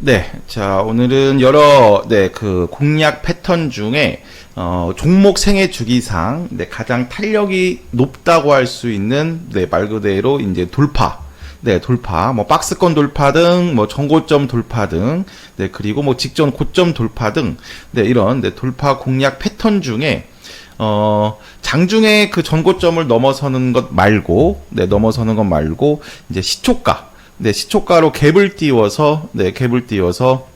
네, 자 오늘은 여러 네 그 공략 패턴 중에 어, 종목 생애 주기상 네, 가장 탄력이 높다고 할 수 있는 네 말 그대로 이제 돌파. 네, 돌파, 뭐, 박스권 돌파 등, 뭐, 전고점 돌파 등, 네, 그리고 뭐, 직전 고점 돌파 등, 네, 이런, 네, 돌파 공략 패턴 중에, 어, 장중에 그 전고점을 넘어서는 것 말고, 네, 넘어서는 것 말고, 이제 시초가, 네, 시초가로 갭을 띄워서, 네, 갭을 띄워서,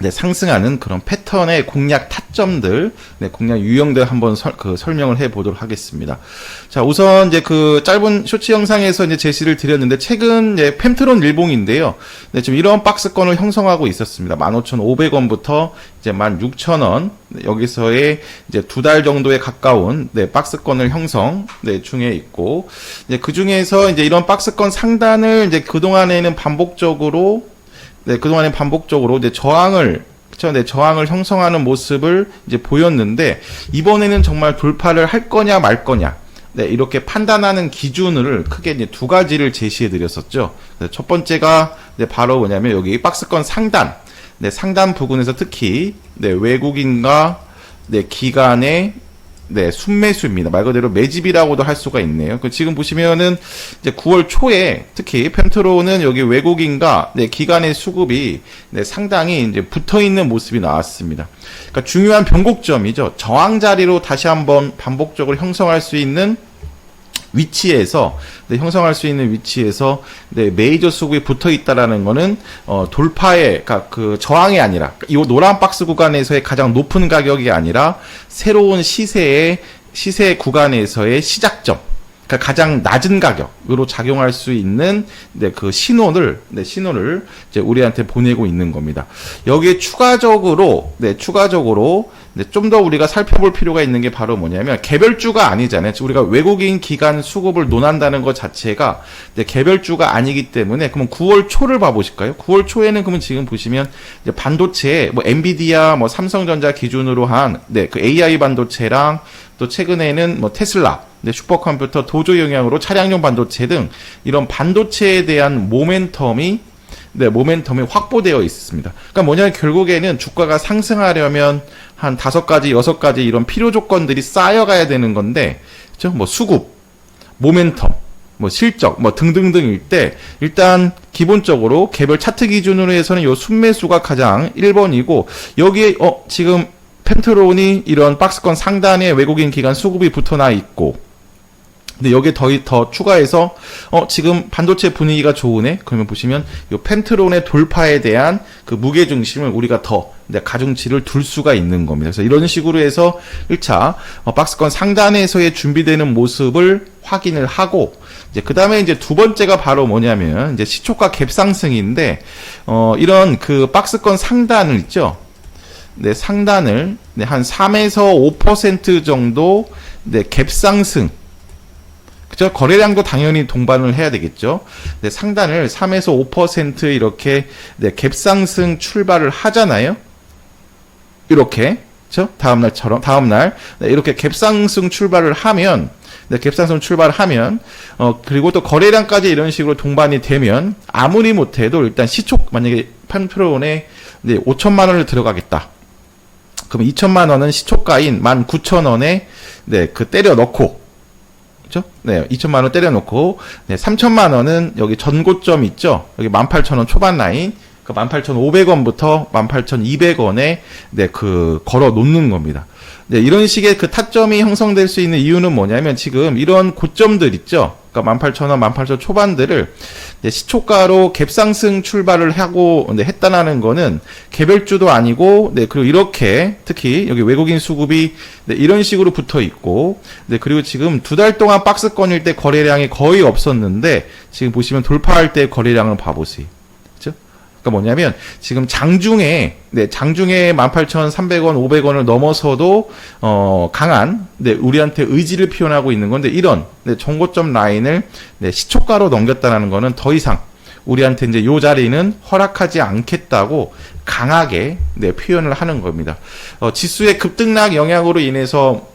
네, 상승하는 그런 패턴의 공략 타점들, 네, 공략 유형들 한번 설, 그 설명을 해 보도록 하겠습니다. 자, 우선 이제 그 짧은 쇼츠 영상에서 이제 제시를 드렸는데, 최근 이제 펜트론 일봉인데요. 네, 지금 이런 박스권을 형성하고 있었습니다. 15,500원부터 이제 16,000원, 네, 여기서의 이제 두 달 정도에 가까운, 네, 박스권을 형성, 네, 중에 있고, 이제 그 중에서 이제 이런 박스권 상단을 이제 그 동안에는 반복적으로 네, 그동안에 반복적으로 이제 저항을 그쵸, 네, 저항을 형성하는 모습을 이제 보였는데 이번에는 정말 돌파를 할 거냐 말 거냐. 네, 이렇게 판단하는 기준을 크게 이제 두 가지를 제시해 드렸었죠. 네, 첫 번째가 네, 바로 뭐냐면 여기 박스권 상단. 네, 상단 부분에서 특히 네, 외국인과 네, 기관의 네, 순매수입니다. 말 그대로 매집이라고도 할 수가 있네요. 그 지금 보시면은 이제 9월 초에 특히 펜트로는 여기 외국인과 네, 기관의 수급이 네, 상당히 이제 붙어 있는 모습이 나왔습니다. 그러니까 중요한 변곡점이죠. 저항 자리로 다시 한번 반복적으로 형성할 수 있는 위치에서 네, 형성할 수 있는 위치에서 네, 메이저 수급이 붙어 있다라는 거는 어, 돌파의 그러니까 그 저항이 아니라 이 노란 박스 구간에서의 가장 높은 가격이 아니라 새로운 시세의 시세 구간에서의 시작점 그러니까 가장 낮은 가격으로 작용할 수 있는 네, 그 신호를 네, 신호를 이제 우리한테 보내고 있는 겁니다. 여기에 추가적으로 네, 추가적으로 네, 좀 더 우리가 살펴볼 필요가 있는 게 바로 뭐냐면 개별주가 아니잖아요. 우리가 외국인 기관 수급을 논한다는 것 자체가 네, 개별주가 아니기 때문에 그러면 9월 초를 봐보실까요? 9월 초에는 그러면 지금 보시면 반도체 뭐 엔비디아 뭐 삼성전자 기준으로 한 네, 그 AI 반도체랑 또 최근에는 뭐 테슬라 네, 슈퍼컴퓨터 도조 영향으로 차량용 반도체 등 이런 반도체에 대한 모멘텀이 네, 모멘텀이 확보되어 있습니다. 그러니까 뭐냐면 결국에는 주가가 상승하려면 한 다섯 가지, 여섯 가지 이런 필요 조건들이 쌓여가야 되는 건데, 그죠? 뭐 수급, 모멘텀, 뭐 실적, 뭐 등등등일 때 일단 기본적으로 개별 차트 기준으로 해서는 요 순매수가 가장 1번이고 여기에 어 지금 펜트론이 이런 박스권 상단에 외국인 기관 수급이 붙어나 있고 근데 여기에 더, 더 추가해서, 어, 지금 반도체 분위기가 좋으네? 그러면 보시면, 이 펜트론의 돌파에 대한 그 무게 중심을 우리가 더, 네, 가중치를 둘 수가 있는 겁니다. 그래서 이런 식으로 해서 1차, 어, 박스권 상단에서의 준비되는 모습을 확인을 하고, 이제 그 다음에 이제 두 번째가 바로 뭐냐면, 이제 시초가 갭 상승인데, 어, 이런 그 박스권 상단을 있죠? 네, 상단을, 네, 한 3에서 5% 정도, 네, 갭 상승, 그죠? 거래량도 당연히 동반을 해야 되겠죠. 네, 상단을 3에서 5% 이렇게 네, 갭상승 출발을 하잖아요. 이렇게 그죠? 다음 날처럼 다음 날 네, 이렇게 갭상승 출발을 하면 네, 갭상승 출발하면 어 그리고 또 거래량까지 이런 식으로 동반이 되면 아무리 못해도 일단 시초 만약에 판프론에 네, 5천만 원을 들어가겠다. 그럼 2천만 원은 시초가인 19,000원에 네, 그 때려 넣고 그죠? 네, 2천만 원 때려놓고, 네, 3천만 원은 여기 전고점 있죠? 여기 18,000원 초반 라인, 그 18,500원부터 18,200원에, 네, 그, 걸어 놓는 겁니다. 네, 이런 식의 그 타점이 형성될 수 있는 이유는 뭐냐면 지금 이런 고점들 있죠? 그러니까 18,000원, 18,000원 초반들을 네, 시초가로 갭상승 출발을 하고 네, 했다라는 거는 개별주도 아니고 네, 그리고 이렇게 특히 여기 외국인 수급이 네, 이런 식으로 붙어 있고 네, 그리고 지금 두 달 동안 박스권일 때 거래량이 거의 없었는데 지금 보시면 돌파할 때 거래량을 봐보세요. 그러니까 뭐냐면 지금 장중에 네, 장중에 18,300원, 500원을 넘어서도 어 강한 네, 우리한테 의지를 표현하고 있는 건데 이런 네, 정고점 라인을 네, 시초가로 넘겼다라는 거는 더 이상 우리한테 이제 요 자리는 허락하지 않겠다고 강하게 네, 표현을 하는 겁니다. 어, 지수의 급등락 영향으로 인해서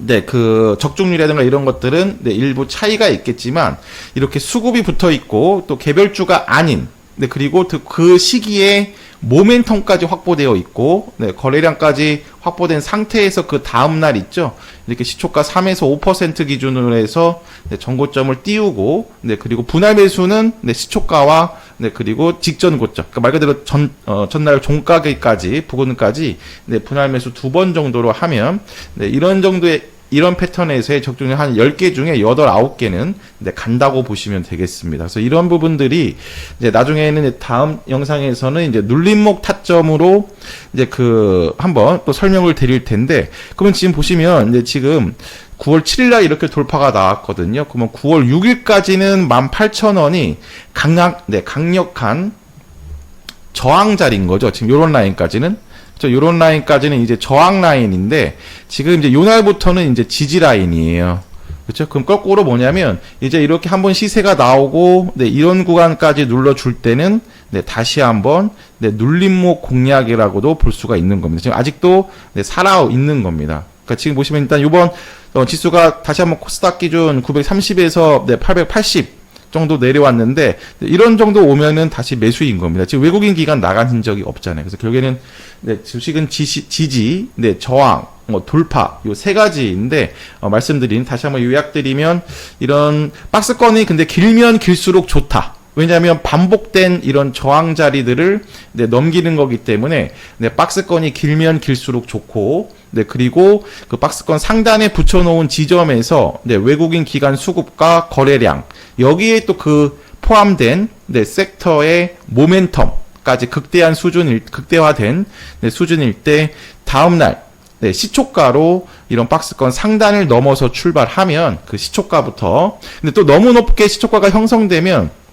네, 그 적중률이라든가 이런 것들은 네, 일부 차이가 있겠지만 이렇게 수급이 붙어 있고 또 개별주가 아닌 네, 그리고 그- 그 시기에 모멘텀까지 확보되어 있고 네, 거래량까지 확보된 상태에서 그 다음 날 있죠. 이렇게 시초가 3에서 5% 기준으로 해서 네, 정고점을 띄우고 네, 그리고 분할 매수는 네, 시초가와 네, 그리고 직전 고점. 그러니까 말 그대로 전 어, 전날 종가기까지 부근까지 네, 분할 매수 두 번 정도로 하면 네, 이런 정도의 이런 패턴에서의 적중률 한 10개 중에 8, 9개는 네, 간다고 보시면 되겠습니다. 그래서 이런 부분들이 이제 나중에는 다음 영상에서는 이제 눌림목 타점으로 이제 그 한번 또 설명을 드릴 텐데 그러면 지금 보시면 이제 지금 9월 7일 날 이렇게 돌파가 나왔거든요. 그러면 9월 6일까지는 18,000원이 강력 네, 강력한 저항 자리인 거죠. 지금 요런 라인까지는. 저 요런 라인까지는 이제 저항 라인인데 지금 이제 요 날부터는 이제 지지 라인이에요. 그렇죠? 그럼 거꾸로 뭐냐면 이제 이렇게 한번 시세가 나오고 네, 이런 구간까지 눌러 줄 때는 네, 다시 한번 네, 눌림목 공략이라고도 볼 수가 있는 겁니다. 지금 아직도 네, 살아 있는 겁니다. 그러니까 지금 보시면 일단 이번 어, 지수가 다시 한번 코스닥 기준 930에서 네, 880 정도 내려왔는데 이런 정도 오면은 다시 매수인 겁니다. 지금 외국인 기관 나간 흔적이 없잖아요. 그래서 결국에는 네, 주식은 지시, 지지, 네, 저항, 뭐 돌파 요 세 가지인데 어, 말씀드린 다시 한번 요약드리면 이런 박스권이 근데 길면 길수록 좋다. 왜냐하면 반복된 이런 저항 자리들을 네, 넘기는 거기 때문에 네, 박스권이 길면 길수록 좋고 네, 그리고 그 박스권 상단에 붙여놓은 지점에서 네, 외국인 기관 수급과 거래량 여기에 또 그 포함된 네, 섹터의 모멘텀까지 극대한 수준일 극대화된 네, 수준일 때 다음 날 네, 시초가로 이런 박스권 상단을 넘어서 출발하면 그 시초가부터 근데 또 너무 높게 시초가가 형성되면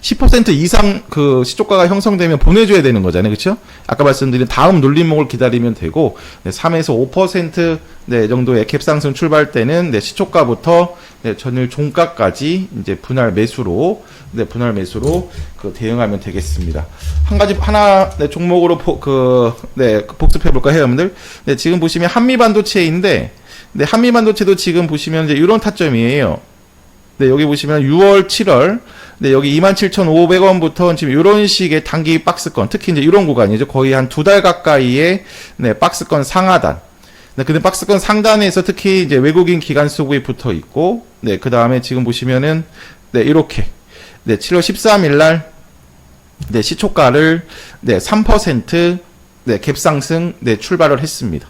10% 이상 그 시초가가 형성되면 보내줘야 되는 거잖아요. 그렇죠? 아까 말씀드린 다음 눌림목을 기다리면 되고 네, 3에서 5% 네, 정도의 캡 상승 출발 때는 네, 시초가부터 네, 전일 종가까지 이제 분할 매수로 네, 분할 매수로 그 대응하면 되겠습니다. 한 가지 하나 네, 종목으로 포, 그, 네, 그 복습해 볼까요, 여러분들? 네, 지금 보시면 한미 반도체인데 네, 한미 반도체도 지금 보시면 이제 이런 타점이에요. 네, 여기 보시면 6월, 7월, 네, 여기 27,500원부터 지금 이런 식의 단기 박스권, 특히 이제 이런 구간이죠. 거의 한 두 달 가까이의 네, 박스권 상하단. 네, 근데 박스권 상단에서 특히 이제 외국인 기관 수급이 붙어 있고, 네, 그 다음에 지금 보시면은, 네, 이렇게, 네, 7월 13일 날, 네, 시초가를, 네, 3%, 네, 갭상승, 네, 출발을 했습니다.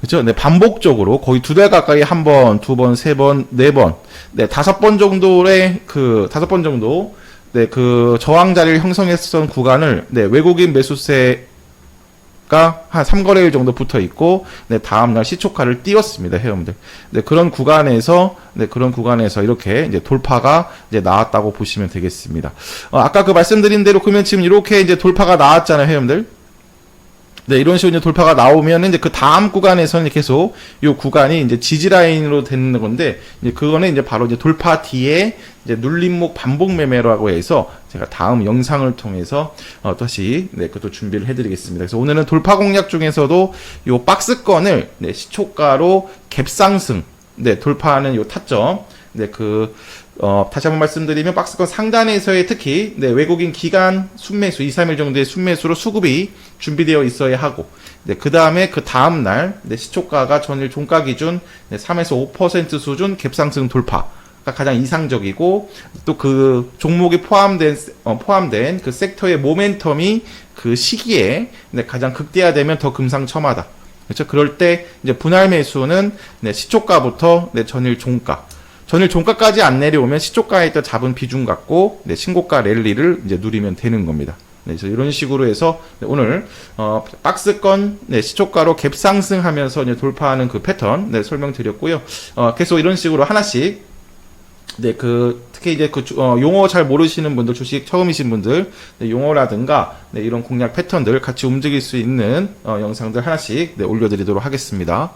그죠? 네, 반복적으로 거의 두 달 가까이 한 번, 두 번, 세 번, 네 번, 네, 다섯 번 정도의 그, 다섯 번 정도, 네, 그 저항 자리를 형성했던 구간을, 네, 외국인 매수세가 한 3거래일 정도 붙어 있고, 네, 다음 날 시초가를 띄웠습니다, 회원들. 네, 그런 구간에서, 네, 그런 구간에서 이렇게 이제 돌파가 이제 나왔다고 보시면 되겠습니다. 어, 아까 그 말씀드린 대로 그러면 지금 이렇게 이제 돌파가 나왔잖아요, 회원들. 네, 이런 식으로 이제 돌파가 나오면 이제 그 다음 구간에서는 계속 이 구간이 이제 지지 라인으로 되는 건데 이제 그거는 이제 바로 이제 돌파 뒤에 이제 눌림목 반복 매매라고 해서 제가 다음 영상을 통해서 어, 다시 네, 그것도 준비를 해드리겠습니다. 그래서 오늘은 돌파 공략 중에서도 이 박스권을 네, 시초가로 갭상승 네, 돌파하는 요 타점 네, 그, 어, 다시 한번 말씀드리면 박스권 상단에서의 특히, 네, 외국인 기간 순매수, 2, 3일 정도의 순매수로 수급이 준비되어 있어야 하고, 네, 그 다음에 그 다음 날, 네, 시초가가 전일 종가 기준, 네, 3에서 5% 수준 갭상승 돌파. 가 가장 이상적이고 또 그 종목이 포함된 어, 포함된 그 섹터의 모멘텀이 그 시기에 네, 가장 극대화되면 더 금상첨화다. 그렇죠? 그럴 때 이제 분할 매수는 네, 시초가부터 네, 전일 종가 전일 종가까지 안 내려오면 시초가에 있던 잡은 비중 갖고 네, 신고가 랠리를 이제 누리면 되는 겁니다. 네, 그래서 이런 식으로 해서 네, 오늘 어, 박스권 네, 시초가로 갭 상승하면서 이제 돌파하는 그 패턴 네, 설명드렸고요. 어, 계속 이런 식으로 하나씩 네, 그 특히 이제 그 주- 어, 용어 잘 모르시는 분들, 주식 처음이신 분들 네, 용어라든가 네, 이런 공략 패턴들 같이 움직일 수 있는 어, 영상들 하나씩 네, 올려드리도록 하겠습니다.